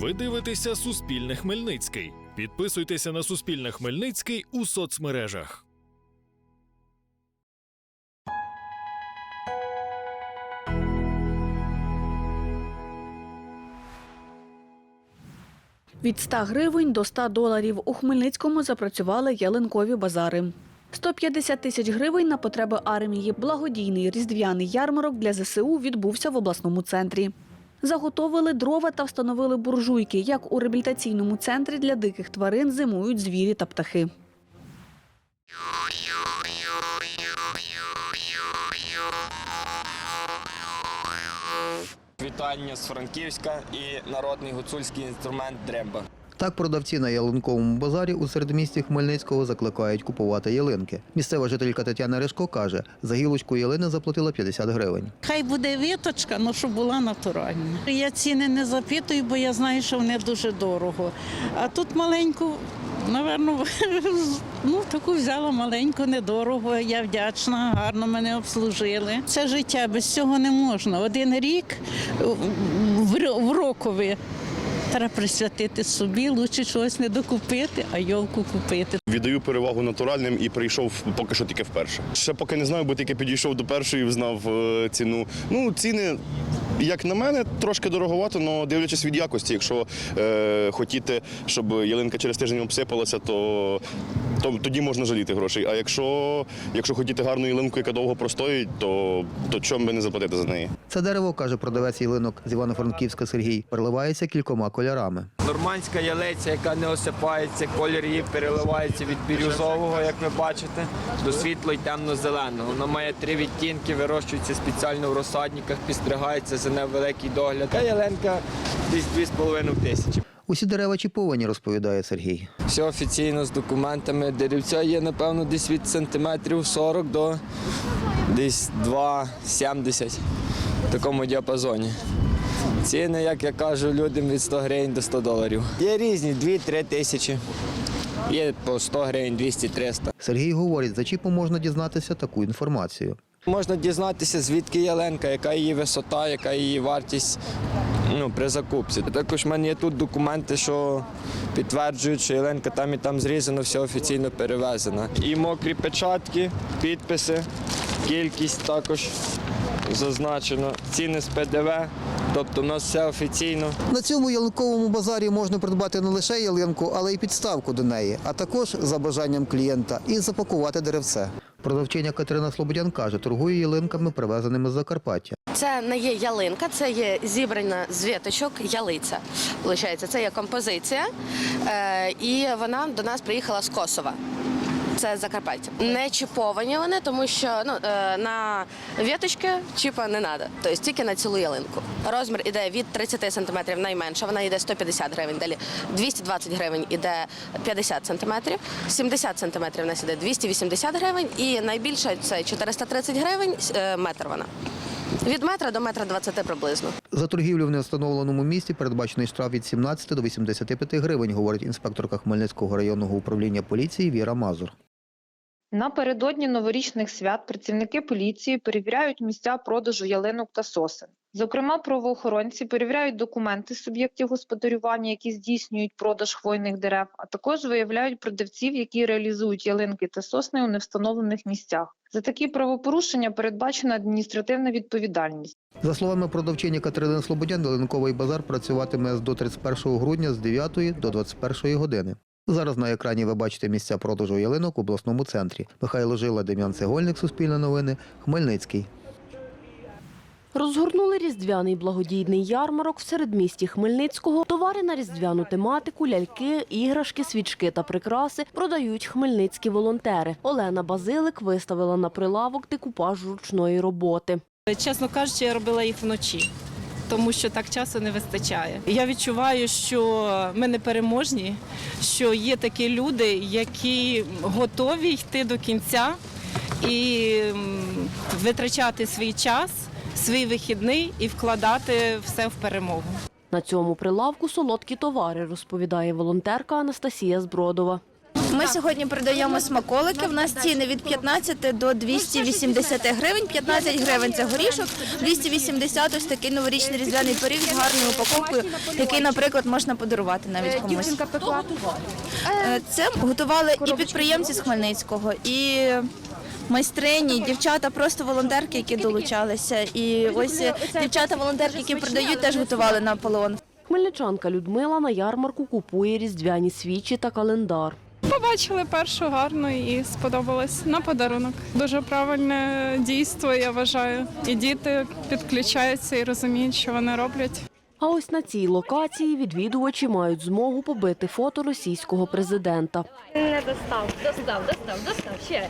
Ви дивитеся Суспільне Хмельницький. Підписуйтеся на Суспільне Хмельницький у соцмережах. Від 100 гривень до 100 доларів у Хмельницькому запрацювали ялинкові базари. 150 тисяч гривень на потреби армії. Благодійний різдвяний ярмарок для ЗСУ відбувся в обласному центрі. Заготовили дрова та встановили буржуйки, як у реабілітаційному центрі для диких тварин зимують звірі та птахи. Вітання з Франківська і народний гуцульський інструмент дремба. Так продавці на ялинковому базарі у середмісті Хмельницького закликають купувати ялинки. Місцева жителька Тетяна Решко каже, за гілочку ялини заплатила 50 гривень. Хай буде віточка, але щоб була натуральна. Я ціни не запитую, бо я знаю, що вони дуже дорого. А тут маленьку, напевно, ну таку взяла маленьку, недорого. Я вдячна, гарно мене обслужили. Це життя без цього не можна. Один рік в рокові. Треба присвятити собі, лучше чогось не докупити, а йолку купити. Віддаю перевагу натуральним і прийшов поки що тільки вперше. Ще поки не знаю, бо тільки підійшов до першої, взнав е, ціну. Ну, ціни, як на мене, трошки дороговато, але дивлячись від якості. Якщо е, хотіти, щоб ялинка через тиждень обсипалася, то, то тоді можна жаліти грошей. А якщо, якщо хотіти гарну ялинку, яка довго простоїть, то, то чому би не заплатити за неї? Це дерево, каже продавець ялинок з Івано-Франківська Сергій, переливається кількома кольорами. Нормандська ялиця, яка не осипається, колір її переливається від бірюзового, як ви бачите, до світло й темно-зеленого. Вона має три відтінки, вирощується спеціально в розсадниках, підстригається за невеликий догляд. Та ялинка десь 2,5 тисячі. Усі дерева чіповані, розповідає Сергій. Все офіційно з документами. Деревця є, напевно, десь від сантиметрів 40 до десь 2,70 в такому діапазоні. Ціни, як я кажу, людям від 100 гривень до 100 доларів. Є різні, 2-3 тисячі. Є по 100 гривень, 200-300. Сергій говорить, за чіпом можна дізнатися таку інформацію. Можна дізнатися, звідки ялинка, яка її висота, яка її вартість ну, при закупці. Також в мене є тут документи, що підтверджують, що ялинка там і там зрізано, все офіційно перевезена. І мокрі печатки, підписи, кількість також зазначено, ціни з ПДВ. Тобто у нас все офіційно. На цьому ялинковому базарі можна придбати не лише ялинку, але й підставку до неї, а також за бажанням клієнта і запакувати деревце. Продавчиня Катерина Слободян каже, торгує ялинками, привезеними з Закарпаття. Це не є ялинка, це є зібрана з віточок ялиця. Получається, це є композиція, е, і вона до нас приїхала з Косова. Це Закарпаття. Не чіповані вони, тому що ну, е, на віточки чіпа не треба, тобто тільки на цілу ялинку. Розмір іде від 30 см найменше, вона йде 150 гривень, далі 220 гривень іде 50 см, 70 см у нас іде 280 гривень і найбільше це 430 гривень, е, метр вона. Від метра до метра 20 приблизно. За торгівлю в невстановленому місці передбачений штраф від 17 до 85 гривень, говорить інспекторка Хмельницького районного управління поліції Віра Мазур. Напередодні новорічних свят працівники поліції перевіряють місця продажу ялинок та сосен. Зокрема, правоохоронці перевіряють документи суб'єктів господарювання, які здійснюють продаж хвойних дерев, а також виявляють продавців, які реалізують ялинки та сосни у невстановлених місцях. За такі правопорушення передбачена адміністративна відповідальність. За словами продавчині Катерини Слободян, ялинковий базар працюватиме з до 31 грудня з 9 до 21 години. Зараз на екрані ви бачите місця продажу ялинок у обласному центрі. Михайло Жила, Дем'ян Цегольник, Суспільне новини, Хмельницький. Розгорнули різдвяний благодійний ярмарок в середмісті Хмельницького. Товари на різдвяну тематику, ляльки, іграшки, свічки та прикраси продають хмельницькі волонтери. Олена Базилик виставила на прилавок декупаж ручної роботи. Чесно кажучи, я робила їх вночі, тому що так часу не вистачає. Я відчуваю, що ми не переможні, що є такі люди, які готові йти до кінця і витрачати свій час, свій вихідний і вкладати все в перемогу. На цьому прилавку солодкі товари, розповідає волонтерка Анастасія Збродова. Ми сьогодні продаємо смаколики. У нас ціни від 15 до 280 гривень. 15 гривень це горішок, 280 ось такий новорічний різдвяний пиріг з гарною упаковкою, який, наприклад, можна подарувати навіть комусь. Е, Це готували і підприємці з Хмельницького, і майстрині, дівчата, просто волонтерки, які долучалися. І ось дівчата-волонтерки, які продають, теж готували Наполеон. Хмельничанка Людмила на ярмарку купує різдвяні свічі та календар. Побачили першу гарну і сподобалось на подарунок. Дуже правильне дійство, я вважаю. І діти підключаються і розуміють, що вони роблять. А ось на цій локації відвідувачі мають змогу побити фото російського президента. Достав, достав, достав, достав ще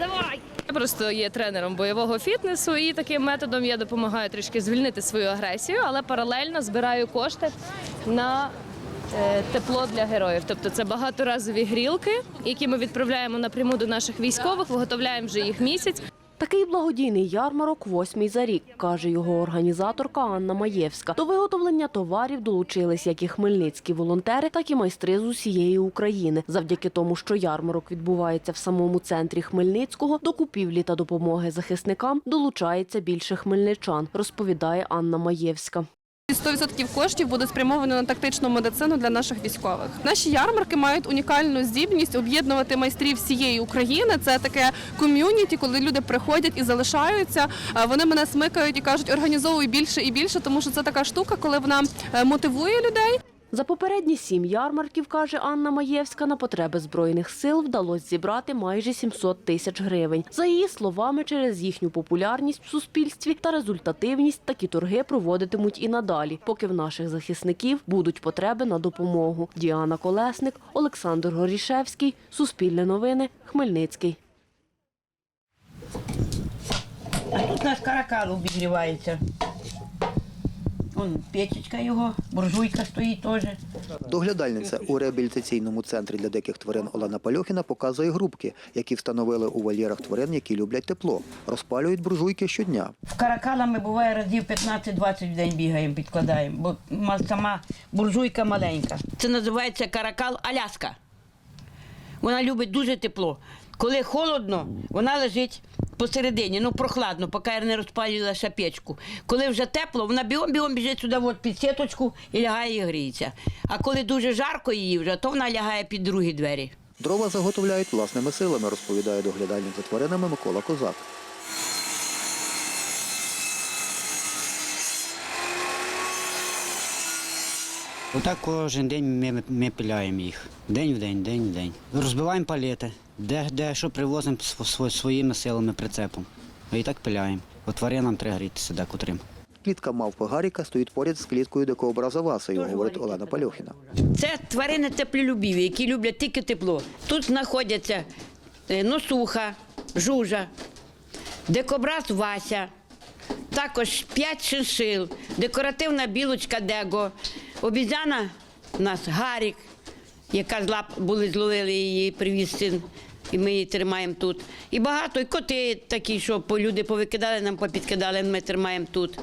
давай. Я просто є тренером бойового фітнесу, і таким методом я допомагаю трішки звільнити свою агресію, але паралельно збираю кошти на тепло для героїв. Тобто це багаторазові грілки, які ми відправляємо напряму до наших військових, виготовляємо вже їх місяць. Такий благодійний ярмарок восьмий за рік, каже його організаторка Анна Маєвська. До виготовлення товарів долучились як і хмельницькі волонтери, так і майстри з усієї України. Завдяки тому, що ярмарок відбувається в самому центрі Хмельницького, до купівлі та допомоги захисникам долучається більше хмельничан, розповідає Анна Маєвська. 100% коштів буде спрямовано на тактичну медицину для наших військових. Наші ярмарки мають унікальну здібність об'єднувати майстрів всієї України. Це таке ком'юніті, коли люди приходять і залишаються. Вони мене смикають і кажуть, організовуй більше і більше, тому що це така штука, коли вона е, мотивує людей. За попередні сім ярмарків, каже Анна Маєвська, на потреби збройних сил вдалося зібрати майже 700 тисяч гривень. За її словами, через їхню популярність в суспільстві та результативність такі торги проводитимуть і надалі, поки в наших захисників будуть потреби на допомогу. Діана Колесник, Олександр Горішевський, Суспільне новини, Хмельницький. А тут у нас каракал обігрівається. Вон печечка його, буржуйка стоїть теж. Доглядальниця у реабілітаційному центрі для диких тварин Олена Пальохіна показує грубки, які встановили у вольєрах тварин, які люблять тепло. Розпалюють буржуйки щодня. В каракала ми буває разів 15-20 в день бігаємо, підкладаємо, бо сама буржуйка маленька. Це називається каракал Аляска. Вона любить дуже тепло. Коли холодно, вона лежить посередині, ну прохладно, поки я не розпалювалася печку. Коли вже тепло, вона бігом-бігом біжить сюди от під сіточку і лягає і гріється. А коли дуже жарко її вже, то вона лягає під другі двері. Дрова заготовляють власними силами, розповідає доглядальник за тваринами Микола Козак. Отак кожен день ми, ми пиляємо їх. День в день, день в день. Розбиваємо палети, де, де що привозимо своїми силами прицепом. І так пиляємо. От тваринам треба грітися де котрим. Клітка мавпи Гаріка стоїть поряд з кліткою дикообраза Васею, говорить Олена Пальохіна. Це тварини теплолюбіві, які люблять тільки тепло. Тут знаходяться е, носуха, жужа, дикобраз Вася, також п'ять шиншил, декоративна білочка Дего, обізяна у нас Гарік, яка з лап були зловили її, привіз син. І ми її тримаємо тут. І багато, і коти такі, що люди повикидали, нам попідкидали, ми тримаємо тут.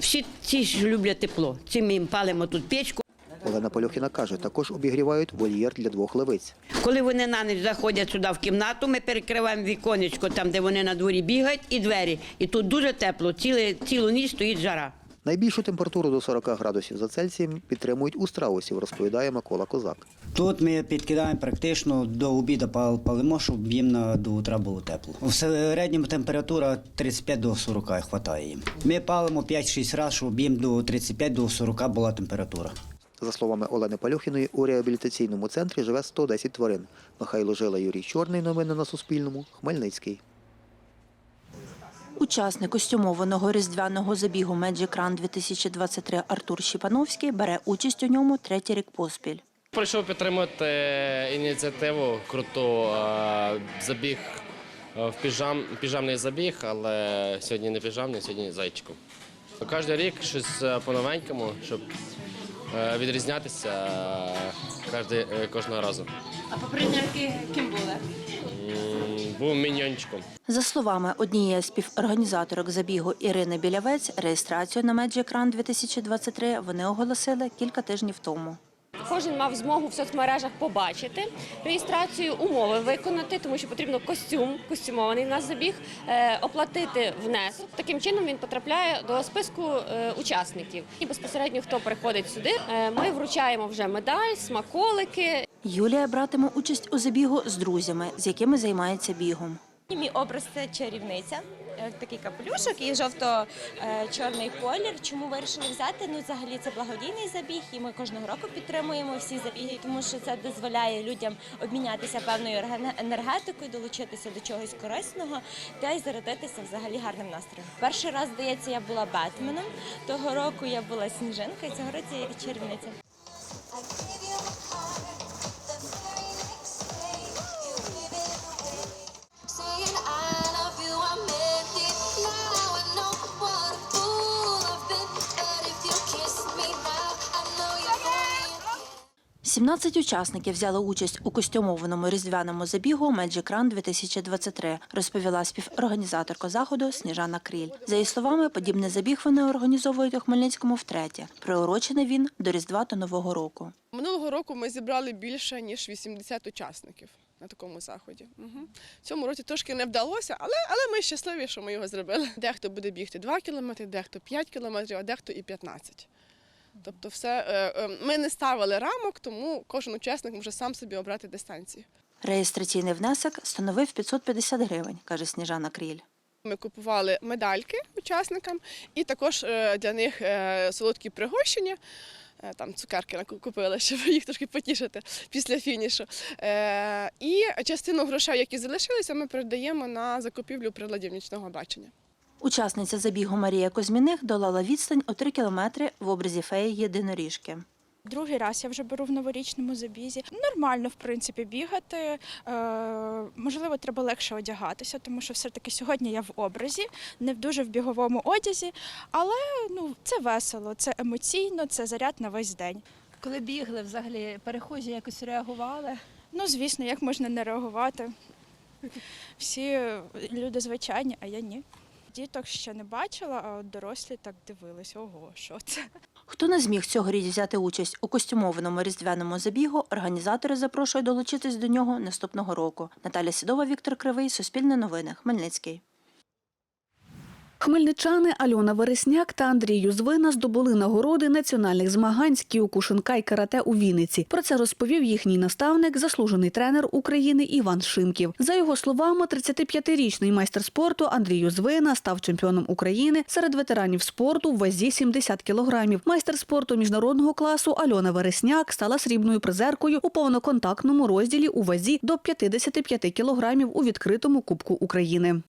Всі ці ж люблять тепло. Ці ми їм палимо тут печку. Олена Пальохіна каже, також обігрівають вольєр для двох левиць. Коли вони на ніч заходять сюди в кімнату, ми перекриваємо віконечко, там, де вони на дворі бігають, і двері. І тут дуже тепло, ціле, цілу ніч стоїть жара. Найбільшу температуру до 40 градусів за Цельсієм підтримують у страусів, розповідає Микола Козак. Тут ми підкидаємо практично до обіду палимо, щоб їм до утра було тепло. В середньому температура 35 до 40 вистачає їм. Ми палимо 5-6 разів, щоб їм до 35 до 40 була температура. За словами Олени Пальохіної, у реабілітаційному центрі живе 110 тварин. Михайло Жила, Юрій Чорний. Новини на Суспільному. Хмельницький. Учасник костюмованого різдвяного забігу Magic Run 2023 Артур Щепановський бере участь у ньому третій рік поспіль. Прийшов підтримати ініціативу круту е, забіг е, в піжам, піжамний забіг, але сьогодні не піжамний, сьогодні зайчиком. Кожен рік щось е, по-новенькому, щоб е, відрізнятися е, е, кожного разу. А попередні роки ким були? Був міньйончиком. За словами однієї з співорганізаторок забігу Ірини Білявець, реєстрацію на Magic Run 2023 вони оголосили кілька тижнів тому. кожен мав змогу в соцмережах побачити реєстрацію, умови виконати, тому що потрібно костюм, костюмований в нас забіг, е, оплатити внесок. Таким чином він потрапляє до списку е, учасників. І безпосередньо хто приходить сюди, е, ми вручаємо вже медаль, смаколики. Юлія братиме участь у забігу з друзями, з якими займається бігом. Мій образ це чарівниця. Е, Такий капелюшок і жовто-чорний колір. Чому вирішили взяти? Ну, взагалі, це благодійний забіг, і ми кожного року підтримуємо всі забіги, тому що це дозволяє людям обмінятися певною ерге- енергетикою, долучитися до чогось корисного та й зарядитися взагалі гарним настроєм. Перший раз, здається, я була Бетменом. Того року я була сніжинка, і цього року я чарівниця. – 17 учасників взяли участь у костюмованому різдвяному забігу Magic Run 2023, розповіла співорганізаторка заходу Сніжана Кріль. За її словами, подібний забіг вони організовують у Хмельницькому втретє. Приурочений він до Різдва та Нового року. Минулого року ми зібрали більше ніж 80 учасників на такому заході. Угу. В цьому році трошки не вдалося, але, але ми щасливі, що ми його зробили. Дехто буде бігти 2 кілометри, дехто 5 кілометрів, а дехто і 15. Тобто, все е, е, ми не ставили рамок, тому кожен учасник може сам собі обрати дистанцію. Реєстраційний внесок становив 550 гривень, каже Сніжана Кріль. Ми купували медальки учасникам і також е, для них солодкі пригощення. Там цукерки купили, щоб їх трошки потішити після фінішу. І частину грошей, які залишилися, ми передаємо на закупівлю приладів нічного бачення. Учасниця забігу Марія Козьміних долала відстань у 3 кілометри в образі феї єдиноріжки. Другий раз я вже беру в новорічному забізі. Нормально, в принципі, бігати. Е, можливо, треба легше одягатися, тому що все-таки сьогодні я в образі, не в дуже в біговому одязі. Але ну, це весело, це емоційно, це заряд на весь день. Коли бігли, взагалі перехожі якось реагували. Ну, звісно, як можна не реагувати? Всі люди звичайні, а я ні. Діток ще не бачила, а от дорослі так дивились. Ого, що це? Хто не зміг цьогоріч взяти участь у костюмованому різдвяному забігу, організатори запрошують долучитись до нього наступного року. Наталя Сідова, Віктор Кривий, Суспільне новини, Хмельницький. Хмельничани Альона Вересняк та Андрій Юзвина здобули нагороди національних змагань з кіокушинкай карате у Вінниці. Про це розповів їхній наставник, заслужений тренер України Іван Шимків. За його словами, 35-річний майстер спорту Андрій Юзвина став чемпіоном України серед ветеранів спорту в вазі 70 кілограмів. Майстер спорту міжнародного класу Альона Вересняк стала срібною призеркою у повноконтактному розділі у вазі до 55 кілограмів у відкритому Кубку України.